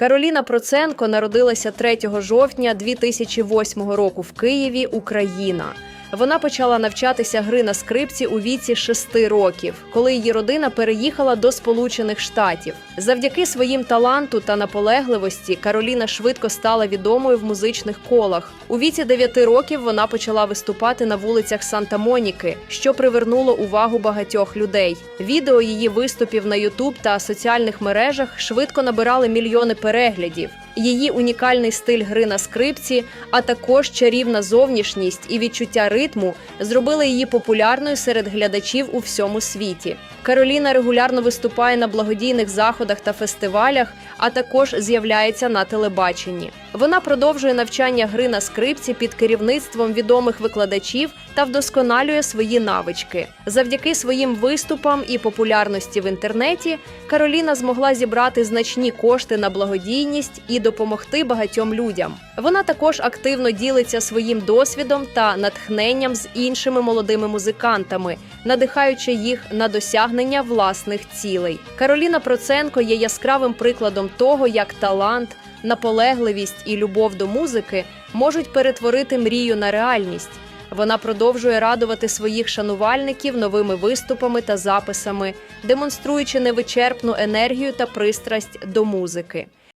Кароліна Проценко народилася 3 жовтня 2008 року в Києві, Україна. Вона почала навчатися гри на скрипці у віці 6 років, коли її родина переїхала до Сполучених Штатів. Завдяки своїм таланту та наполегливості Кароліна швидко стала відомою в музичних колах. У віці 9 років вона почала виступати на вулицях Санта-Моніки, що привернуло увагу багатьох людей. Відео її виступів на Ютуб та соціальних мережах швидко набирали мільйони переглядів. Її унікальний стиль гри на скрипці, а також чарівна зовнішність і відчуття ритму зробили її популярною серед глядачів у всьому світі. Кароліна регулярно виступає на благодійних заходах та фестивалях, а також з'являється на телебаченні. Вона продовжує навчання гри на скрипці під керівництвом відомих викладачів та вдосконалює свої навички. Завдяки своїм виступам і популярності в інтернеті Кароліна змогла зібрати значні кошти на благодійність і допомогти багатьом людям. Вона також активно ділиться своїм досвідом та натхненням з іншими молодими музикантами, надихаючи їх на досягнення власних цілей. Кароліна Проценко є яскравим прикладом того, як талант, наполегливість і любов до музики можуть перетворити мрію на реальність. Вона продовжує радувати своїх шанувальників новими виступами та записами, демонструючи невичерпну енергію та пристрасть до музики.